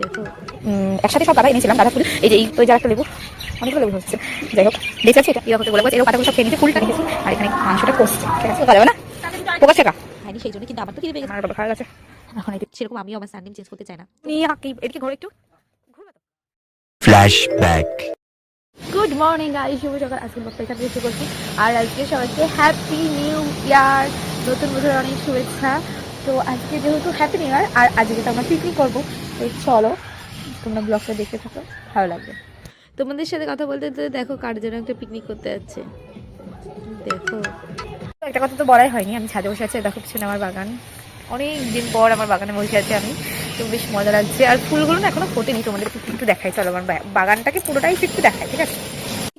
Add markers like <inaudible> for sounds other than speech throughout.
দেখো একসাথে সব গাদা এনেছিলাম গাদা ফুল এই যে এই তো যার একটা লেবু। অনেকগুলো লেবু হচ্ছে। যাই হোক বেঁচে আছে এটা। এরকম বলে এরকম পাতাগুলো সব খেয়ে নিতে ফুলটা রেখেছি আর এখানে মাংসটা কষছে। ঠিক আছে যাবে না? পোকা ছেকা। হয়নি সেই জন্য কিন্তু আমার তো খিদে পেয়ে গেছে। খাওয়া গেছে। এখন এটা সেরকম আমিও আমার সানডেম চেঞ্জ করতে চাই না। এদিকে ঘরে একটু। Flashback. গুড মর্নিং গাই শুভ সকাল। আজকে এখান থেকে শুরু করছি। আর আজকে সবাইকে হ্যাপি নিউ ইয়ার নতুন বছরের অনেক শুভেচ্ছা। তো আজকে যেহেতু হ্যাপি নিউ ইয়ার আর আজকে তো আমরা পিকনিক করব। তো চলো তোমরা ব্লগটা দেখে থাকো ভালো লাগবে। তোমাদের সাথে কথা বলতে বলতে দেখো কার জন্য একটা পিকনিক করতে যাচ্ছে। দেখো। একটা কথা তো বলাই হয়নি আমি ছাদে বসে আছি দেখো পিছনে আমার বাগান। অনেক দিন পর আমার বাগানে বসে আছি আমি তো বেশ মজা লাগছে। আর ফুলগুলো না এখনও ফোটেনি তোমাদের একটু একটু দেখাই চলো আমার বাগানটাকে পুরোটাই একটু দেখাই ঠিক আছে?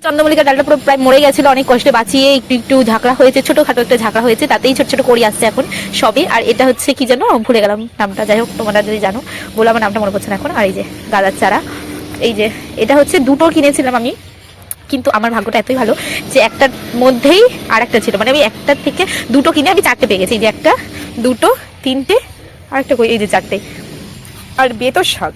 চন্দ্রমল্লিকা ডালটা পুরো প্রায় মরে গেছিল, অনেক কষ্টে বাঁচিয়ে একটু একটু ঝাঁকড়া হয়েছে, ছোটখাটো একটা ঝাঁকড়া হয়েছে, তাতেই ছোট ছোট করি আসছে এখন সবে। আর এটা হচ্ছে কি জানো ভুলে গেলাম নামটা, যাই হোক, তোমরা যদি জানো, বলে, আমার নামটা মনে পড়ছে না এখন। আর এই যে গাদার চারা, এই যে এটা হচ্ছে দুটো কিনেছিলাম আমি, কিন্তু আমার ভাগ্যটা এতই ভালো যে একটার মধ্যেই আর একটা ছিল। মানে আমি একটার থেকে দুটো কিনে আমি চারটে পেয়ে গেছি। এই যে একটা, দুটো, তিনটে আর একটা কই? এই যে চারটে। আর বেতর শাক।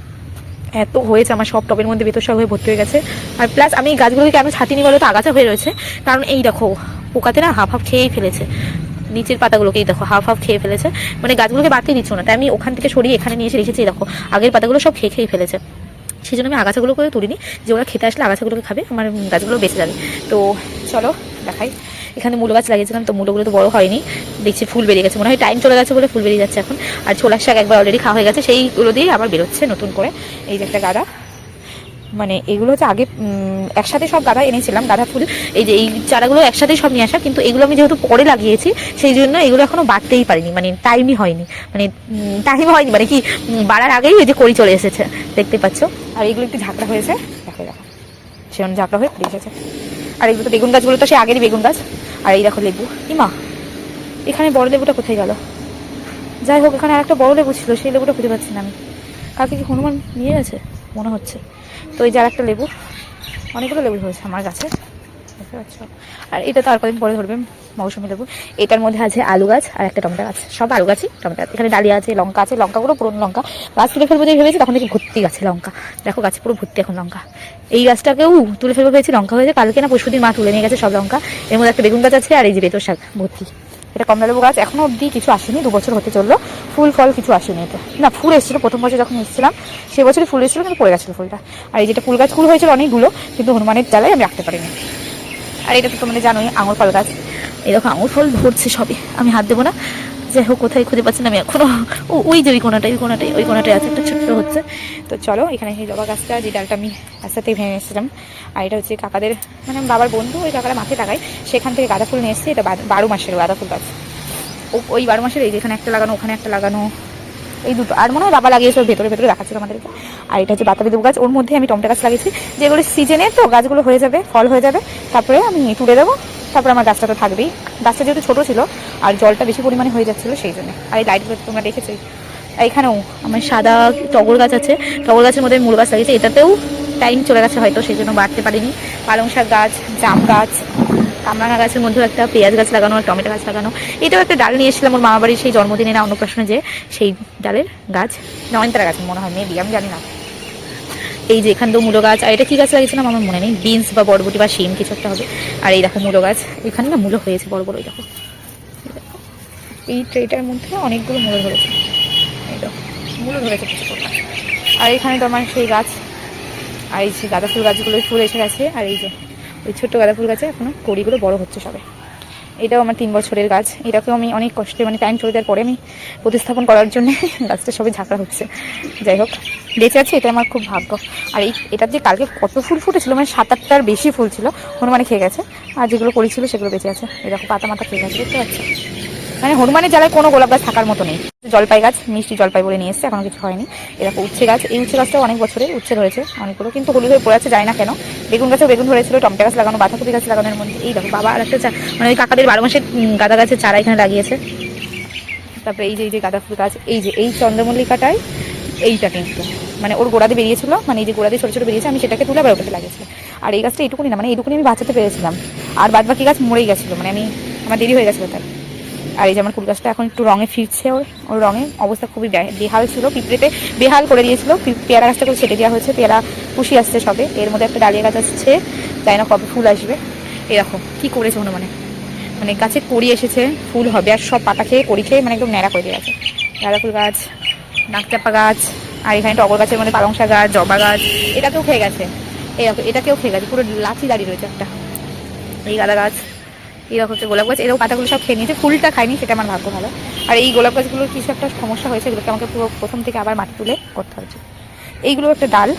এত হয়েছে, আমার সব টবের মধ্যে বেতর শাক হয়ে ভর্তি হয়ে গেছে। আর প্লাস আমি এই গাছগুলোকে কেন ছাতিনি বলো তো? আগাছা হয়ে রয়েছে। কারণ এই দেখো, পোকাতে না হাফ হাফ খেয়েই ফেলেছে। নিচের পাতাগুলোকে এই দেখো, হাফ হাফ খেয়ে ফেলেছে। মানে গাছগুলোকে বাড়তে দিচ্ছ না। তাই আমি ওখান থেকে সরিয়ে এখানে নিয়ে এসে রেখেছি, এই দেখো। আগের পাতাগুলো সব খেয়ে খেয়ে ফেলেছে। সেই জন্য আমি আগাছাগুলো করে তুলিনি। যে ওরা খেতে আসলে আগাছাগুলোকে খাবে, আমার গাছগুলো বেঁচে যাবে। তো চলো, দেখাই। এখানে মূল গাছ লাগিয়েছিলাম তো মূলগুলো তো বড় হয়নি। দেখছি ফুল বেরিয়ে গেছে, মনে হয় টাইম চলে গেছে বলে ফুল বেরিয়ে যাচ্ছে এখন। আর ছোলার শাক একবার অলরেডি খাওয়া হয়ে গেছে, সেইগুলো দিয়ে আবার বেরোচ্ছে নতুন করে। এই যে একটা গাদা। মানে এগুলো হচ্ছে আগে একসাথে সব গাদা এনেছিলাম, গাঁদা ফুল। এই যে এই চারাগুলো একসাথে সব নিয়ে আসা, কিন্তু এগুলো আমি যেহেতু পরে লাগিয়েছি, সেই জন্য এগুলো এখনও বাড়তেই পারিনি মানে টাইমই হয়নি। মানে টাইম হয়নি মানে কি বাড়ার আগেই ওই যে করি চলে এসেছে, দেখতে পাচ্ছ? আর এগুলো একটু ঝাঁকড়া হয়েছে, দেখো দেখো। সেরকম ঝাঁকড়া হয়ে ফুটে এসেছে। আর এগুলো তো বেগুন গাছগুলো তো সে আগেরই বেগুন গাছ। আর এই দেখো লেবু। ইমা, এখানে বড় লেবুটা কোথায় গেল? যাই হোক, এখানে আরেকটা বড় লেবু ছিল, সেই লেবুটা খুঁজে পাচ্ছি না আমি। কাউকে কি হনুমান নিয়ে গেছে? মনে হচ্ছে। তো এই যে আর একটা লেবু, অনেকগুলো লেবু হয়েছে আমার গাছে। আর এটা তো আর কদিন পরে ধরবে, মৌসুমি লেবু। এটার মধ্যে আছে আলু গাছ আর একটা টমেটো গাছ। সব আলু গাছই টমেটো গাছ। এখানে ডালিয়া আছে, লঙ্কা আছে, লঙ্কাগুলো পুরনো লঙ্কা। গাছ তুলে ফেলব যে ভেবেছি, তখন দেখি ভর্তি গাছে লঙ্কা। দেখো, গাছে পুরো ভর্তি এখন লঙ্কা। এই গাছটাকেও তুলে ফেলব ভেবেছি, লঙ্কা হয়েছে। কালকে না পরশুদিন মা তুলে নিয়ে গেছে সব লঙ্কা। এর মধ্যে একটা বেগুন গাছ আছে আর এই যে বেতর শাক, ভর্তি। এটা কমলা লেবু গাছ এখনও অবধি কিছু আসেনি, দু বছর হতে চলল। ফুল, ফল কিছু আসেনি এতে। না, ফুল এসেছিল, প্রথম বছর যখন এসেছিলাম, সে বছরই ফুল এসেছিল, কিন্তু পড়ে গেছিল ফুলটা। আর এই যেটা ফুল গাছ, ফুল হয়েছিল অনেকগুলো, কিন্তু হনুমানের জ্বালায় আমি রাখতে পারিনি। আর এটা তো তোমাদের জানোই, আঙুর ফল গাছ। এই দেখো, আঙুর ফল ধরছে সবই। আমি হাত দেবো না। যাই হোক, কোথায় খুঁজে পাচ্ছি না আমি এখনও। ও, ওই যে ওই কোনাটাই ওই কোনাটাই ওই কোনাটাই আছে, একটা ছোট্ট হচ্ছে। তো চলো, এখানে সেই জবা গাছটা, যে ডালটা আমি রাস্তাতে ভেঙে এসেছিলাম আর এটা হচ্ছে কাকাদের মানে বাবার বন্ধু, ওই কাকারা মাথায় লাগায়। সেখান থেকে গাঁদা ফুল নিয়ে এসেছি। এটা বারো মাসের গাঁদা ফুল গাছ। ওই বারো মাসের এই যেখানে একটা লাগানো, ওখানে একটা লাগানো। এই দুটো। আর মনে হয় বাবা লাগিয়েছে ভেতরে ভেতরে রাখাচ্ছিল আমাদেরকে। আর এটা হচ্ছে বাতাবি দুব গাছ ওর মধ্যে আমি টমেটো গাছ লাগিয়েছি। যেগুলো সিজনে তো গাছগুলো হয়ে যাবে, ফল হয়ে যাবে। তারপরে আমি তুলে দেবো। তারপরে আমার গাছটা তো থাকবেই। গাছটা যেহেতু ছোটো ছিল, আর জলটা বেশি পরিমাণে হয়ে যাচ্ছিল সেই জন্য। আর এই লাইটগুলো তোমরা দেখেছোই এখানেও আমার সাদা টগর গাছ আছে। টগর গাছের মধ্যে মূল গাছ লাগিয়েছে। এটাতেও টাইম চলে গেছে হয়তো, সেই জন্য বাড়তে পারিনি। পালং শাক গাছ, জাম গাছ কামরাঙা গাছের মধ্যেও একটা পেঁয়াজ গাছ লাগানো আর টমেটো গাছ লাগানো। এটাও একটা ডাল নিয়ে এসেছিলাম ওর মামা বাড়ির সেই জন্মদিনে না অন্নপ্রাশনে যে সেই ডালের গাছ। নয়নতারা গাছ মনে হয় মেবি আমি জানি না। এই যে এখান তো মূলো গাছ, আর এটা কি গাছ লাগিয়েছিলাম আমার মনে নেই, বিনস বা বরবটি বা শিম, কিছু একটা হবে। আর এই দেখো মূলো গাছ, এখানে না মূলো হয়েছে, বড় বড় দেখো। এই ট্রেটার মধ্যে অনেকগুলো মূলো ধরেছে। এই দেখো, মূলো ধরেছে কিছু। আর এখানে তো আমার সেই গাছ, আর এই যে গাঁদা ফুল গাছগুলো, ফুল এসে গেছে, আর এই যে ওই ছোট্ট গাঁদা ফুল গাছে এখনও কড়িগুলো বড় হচ্ছে সবে। এটাও আমার তিন বছরের গাছ। এটাকেও আমি অনেক কষ্টে মানে টাইম চলে যাওয়ার পরে আমি প্রতিস্থাপন করার জন্য <laughs> গাছটা সবই ঝাঁকড়া হচ্ছে। যাই হোক, বেঁচে আছে, এটা আমার খুব ভাগ্য। আর এই, এটার যে কালকে কত ফুল ফুটেছিল মানে সাত আটটার বেশি ফুল ছিল, হনুমানে খেয়ে গেছে। আর যেগুলো করেছিল সেগুলো বেঁচে আছে। এরকম পাতা মাথা খেয়ে গেছে, দেখতে পাচ্ছি? মানে হনুমানের জ্বালায় কোনো গোলাপ গাছ থাকার মতো নেই। জলপাই গাছ মিষ্টি জলপাই বলে নিয়ে এসছে এখনও কিছু হয়নি। এরকম উচ্ছে গাছ এই উচ্ছে গাছটাও অনেক বছরের উচ্ছে ধরেছে অনেকগুলো কিন্তু হলুদ হয়ে পড়ে আছে যায় না কেন। বেগুন গাছেও বেগুন ধরেছিল টমেটো গাছ লাগানো বাঁধাকপি গাছ লাগানোর মধ্যে এই দেখো বাবা আর একটা মানে ওই কাকাদের বারো উম, গাঁদা গাছের চারা এখানে লাগিয়েছে। তারপরে এই যে এই যে গাঁদা ফুল গাছ এই যে এই চন্দ্রমল্লিকাটায় এইটা কিন্তু। মানে ওর গোড়াতে বেরিয়েছিল মানে এই যে গোড়াতে ছোটো ছোটো বেরিয়েছে আমি সেটাকে তুলে আবার ওটাতে লাগিয়েছিলাম আর এই গাছটা এইটুকুনি না মানে এইটুকুনি আমি বাঁচাতে পেরেছিলাম। আর বাদ বাকি গাছ মরেই গেছিল মানে আমি আমার দেরি হয়ে গেছিল তার আর এই যে আমার কুল গাছটা এখন একটু রঙে ফিরছে ওর ওর রঙে। অবস্থা খুবই বেহাল ছিল, পিঁপড়েতে বেহাল করে দিয়েছিল। পেয়ারা গাছটা করে ছেটে দেওয়া হয়েছে, পেয়ারা পুষি আসছে সবে। এর মধ্যে একটা ডালিয়া গাছ আসছে তাই না কবে ফুল আসবে। এরকম কি করেছে মনে মানে মানে গাছে কড়ি এসেছে, ফুল হবে আর সব পাতা খেয়ে কড়ি খেয়ে মানে একদম ন্যাড়া করে দিয়ে গেছে। গাঁদা ফুল গাছ, নাকচাপা গাছ, আর এখানে টগর গাছের মধ্যে পালং শাক গাছ, জবা গাছ, এটাকেও খেয়ে গেছে। এরকম এটাকেও খেয়ে গেছে, পুরো লাচি দাঁড়িয়ে রয়েছে একটা। এই গাঁদা গাছ। এরকম হচ্ছে গোলাপ গাছ, এরকম পাতাগুলো সব খেয়ে নিয়েছে, ফুলটা খায়নি সেটা আমার ভাগ্য ভালো। আর এই গোলাপ গাছগুলোর কিছু একটা সমস্যা হয়েছে এগুলোকে আমাকে পুরো প্রথম থেকে আবার মাটি তুলে করতে হয়েছে। এইগুলো একটা ডাল,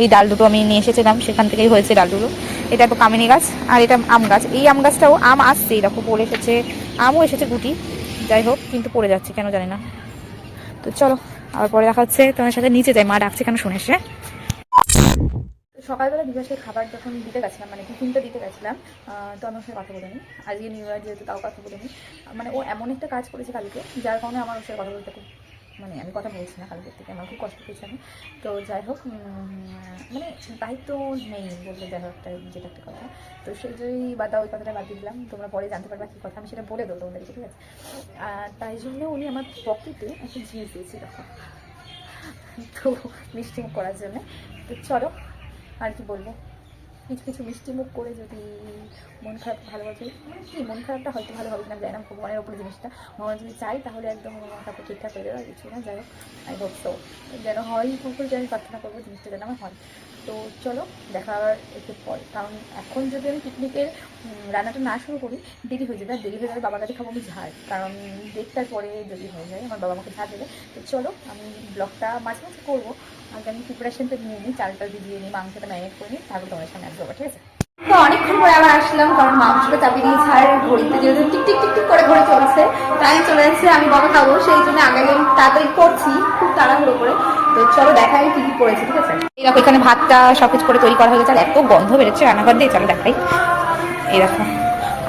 এই ডাল দুটো আমি নিয়ে এসেছিলাম, সেখান থেকেই হয়েছে ডালগুলো। এটা তো কামিনী গাছ, আর এটা আম গাছ। এই আম গাছটাও আম আসছে এরকম পড়ে এসেছে, আমও এসেছে গুটি। যাই হোক, কিন্তু পড়ে যাচ্ছে, কেন জানি না। তো চলো, আবার পরে দেখা হচ্ছে, তোমার সাথে নিচে যাই, মা ডাকছে কেন শুনে এসে? সকালবেলা বিকাশের খাবার যখন দিতে গেছিলাম মানে টিফিনটা দিতে গেছিলাম তো আমার সাথে কথা বলিনি। আজকে নিউ ইয়ার যেহেতু, তাও কথা বলিনি। মানে ও এমন একটা কাজ করেছে কালকে, যার কারণে আমার ওর কথা বলতে খুব মানে আমি কথা বলছি না কালকের থেকে, আমার খুব কষ্ট পেয়েছি আমি। তো যাই হোক মানে দায়িত্ব নেই বলতে যাই হোক যেটা একটা কথা। তো সেই জন্যই বাদা ওই কথাটা বাদ দিলাম, তোমরা পরে জানতে পারবা কী কথা, আমি সেটা বলে দেবো তোমাদেরকে, ঠিক আছে? আর তাই জন্য উনি আমার পকেটে একটা জিনিস দিয়েছিল। তো মিষ্টি করার জন্য। তো চলো আর কি বলব? কিছু কিছু মিষ্টি মুখ করে যদি মন খারাপ ভালোবাসে, কি মন খারাপটা হয়তো ভালো হবে না জানি না ভগবানের ওপরে জিনিসটা। ভগবান যদি চাই তাহলে একদম মন খারাপ ঠিকঠাক হয়ে যাবে কিছু না, যাই হোক আই হোপ তো যেন হয় কুকুর যেন প্রার্থনা করব, জিনিসটা যেন আমার হয়। তো চলো, দেখা একটু পরে। কারণ এখন যদি আমি পিকনিকের রান্নাটা না শুরু করি, দেরি হয়ে যাবে, আর দেরি হয়ে যাবে বাবার কাছে খাব আমি ঝাড় কারণ দেড়টার পরে যদি হয়ে যায়, আমার বাবা আমাকে ঝাড় দেবে। তো চলো, আমি ব্লগটা মাঝে মাঝে করব। আগে আমি প্রিপারেশনটা নিয়ে নিই, চালটা নিই, মাংসটা করে নিই, তারপর তোমার সামনে আসব, ঠিক আছে? তো অনেকক্ষণ পরে আবার আসলাম, কারণ মাংসটা চাপিয়ে দিয়েছে আর ঘড়িতে যেহেতু টিক টিক টিক টিক করে ঘড়ি চলছে টাইম চলে যাচ্ছে আমি খাব, সেই জন্য আগে আগে তাড়াতাড়ি করছি, খুব তাড়াহুড়ো করে। তো চলো দেখাই কি কি করেছি, ঠিক আছে? এরকম এখানে ভাতটা সব কিছু করে তৈরি করা হয়ে গেছে, আর এত গন্ধ বেরোচ্ছে রান্নাঘর দিয়ে, চলো দেখাই। দেখো,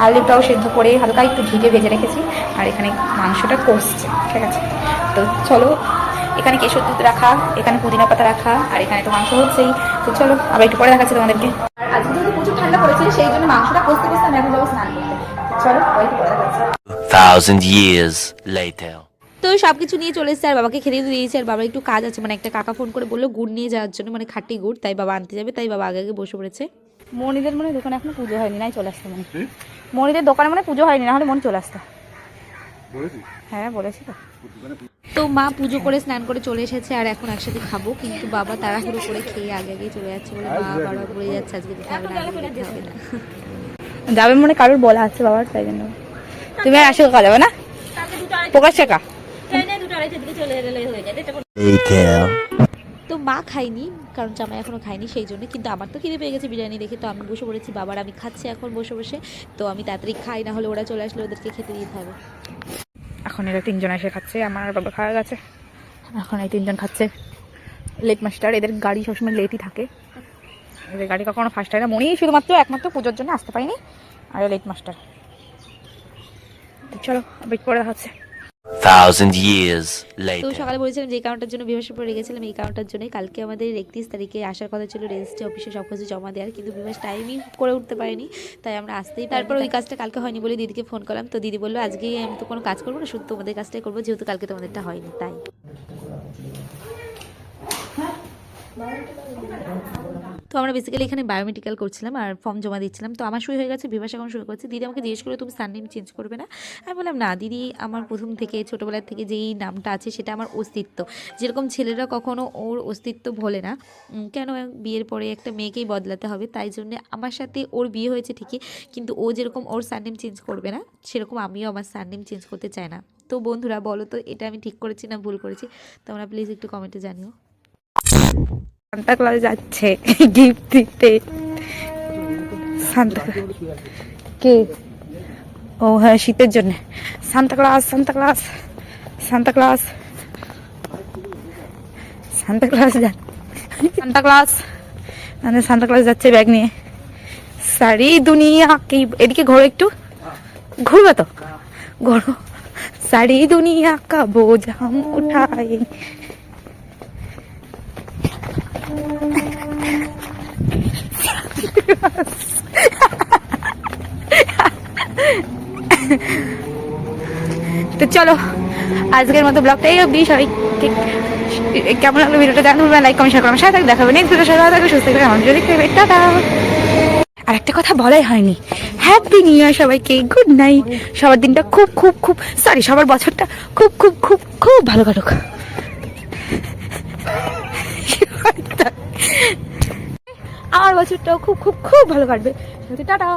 আলুটাও সেদ্ধ করে হালকা একটু ঘিটে ভেজে রেখেছি, আর এখানে মাংসটা কষছে, ঠিক আছে? তো চলো এখানে কেশর দুধ রাখা এখানে পুদিনা পাতা রাখা আর এখানে তো মাংস হচ্ছেই। তো চলো আবার একটু পরে দেখাচ্ছি তোমাদেরকে। আর আজকে যেহেতু প্রচুর ঠান্ডা পড়েছে সেই জন্য মাংসটা কষতে কষতে আমি এখন যাব স্নান করতে। চলো ওই করে দেখাচ্ছি। thousand years later. তো সব কিছু নিয়ে চলে এসেছে আর বাবাকে খেতে দিয়ে দিয়েছে আর বাবার একটু কাজ আছে। মানে একটা কাকা ফোন করে বলল গুড় নিয়ে যাওয়ার জন্য মানে খাঁটি গুড় তাই বাবা আনতে যাবে তাই বাবা আগে আগে বসে পড়েছে। মনিদের মনে হয় দোকানে এখনও পুজো হয়নি নাই চলে আসতে মনে মনিদের দোকানে মনে পুজো হয়নি না হলে মনে চলে আসতো। হ্যাঁ বলেছি তো। তো মা পুজো করে স্নান করে চলে এসেছে আর এখন একসাথে খাব কিন্তু বাবা তাড়াহুড়ো করে খেয়ে আগে আগে চলে যাচ্ছে বলে মা বারবার বলে যাচ্ছে আজকে হবে না হবে না। যাবে মনে কারোর বলা আছে বাবার তাই জন্য। তুমি আর আসে কাকা যাবে না? প্রকাশ কাকা তো মা খাইনি কারণ জামাই এখনও খাইনি সেই জন্য কিন্তু আমার তো খিদে পেয়ে গেছে বিরিয়ানি দেখে তো আমি বসে পড়েছি বাবার আমি খাচ্ছি এখন বসে বসে তো আমি তাড়াতাড়ি খাই না হলে ওরা চলে আসলে ওদেরকে খেতে দিতে হবে। এখন এরা তিনজন এসে খাচ্ছে, আমার বাবা খাওয়া গেছে। এখন এই তিনজন খাচ্ছে। লেট মাস্টার এদের গাড়ি সবসময় লেটই থাকে। এদের গাড়ি কখনো ফার্স্ট হয় না। মনেই শুধুমাত্র একমাত্র পুজোর জন্য আসতে পারিনি। আর লেট মাস্টার চলো বেট করে দেখা হচ্ছে Thousand years later. তো. সকালে বলেছিলাম যে কারণটার জন্য বিভাসের পরে রেখেছিলাম এই কারণটার জন্যই কালকে আমাদের একত্রিশ তারিখে আসার কথা ছিল রেজিস্ট্রি অফিসে সব কিছু জমা দেওয়ার কিন্তু বিভাস টাইমই করে উঠতে পারেনি তাই আমরা আসতেই তারপর ওই কাজটা কালকে হয়নি বলে দিদিকে ফোন করলাম তো দিদি বলল আজকে আমি তো কোনো কাজ করব না শুধু তোমাদের কাজটাই করব যেহেতু কালকে তোমাদেরটা হয়নি তাই। তো আমরা বেসিক্যালি এখানে বায়োমেডিক্যাল করছিলাম আর ফর্ম জমা দিচ্ছিলাম। তো আমার সই হয়ে গেছে, বিভাস এখন শুরু করছে। দিদি আমাকে জিজ্ঞেস করে তুমি সারনেম চেঞ্জ করবে না? আমি বললাম, না, দিদি আমার প্রথম থেকে ছোটোবেলার থেকে যেই নামটা আছে সেটা আমার অস্তিত্ব। যেরকম ছেলেরা কখনো ওর অস্তিত্ব ভোলে না। কেন বিয়ের পরে একটা মেয়েকেই বদলাতে হবে? তাই জন্য আমার সাথে ওর বিয়ে হয়েছে ঠিকই, কিন্তু ও যেরকম ওর সারনেম চেঞ্জ করবে না, সেরকম আমিও আমার সারনেম চেঞ্জ করতে চাই না। তো বন্ধুরা, বলো তো, এটা আমি ঠিক করেছি না ভুল করেছি? তোমরা প্লিজ একটু কমেন্টে জানিও। সান্তা ক্লাস যাচ্ছে গিফট দিতে। সান্তা কে? ও হ্যাঁ শীতের জন্য। Santa Claus Santa Claus Santa Claus Santa Claus যা সান্তা ক্লাস মানে সান্তা ক্লাস যাচ্ছে ব্যাগ নিয়ে। সারি দুনিয়া কি এদিকে ঘোরো একটু। ঘুরবে তো? ঘোরো। সারি দুনিয়া কা বোঝা হাম উঠাই চলো, আজকের মতো ব্লগটা এই অবধি। সবাইকে কেমন লাগল ভিডিওটা ভুলবেন লাইক কমেন্ট শেয়ার করার সাথে থাকবে দেখাবে নেক্সট ভিডিও সাথে থাকবে সুস্থ থাকবে আমার ভিডিও দেখতে টাটা। আর একটা কথা বলাই হয়নি। হ্যাপি নিউ ইয়ার সবাইকে গুড নাইট সবার দিনটা খুব খুব খুব সরি সবার বছরটা খুব খুব খুব খুব ভালো কাটুক। আমার বছরটাও খুব খুব খুব ভালো কাটবে। টাটা।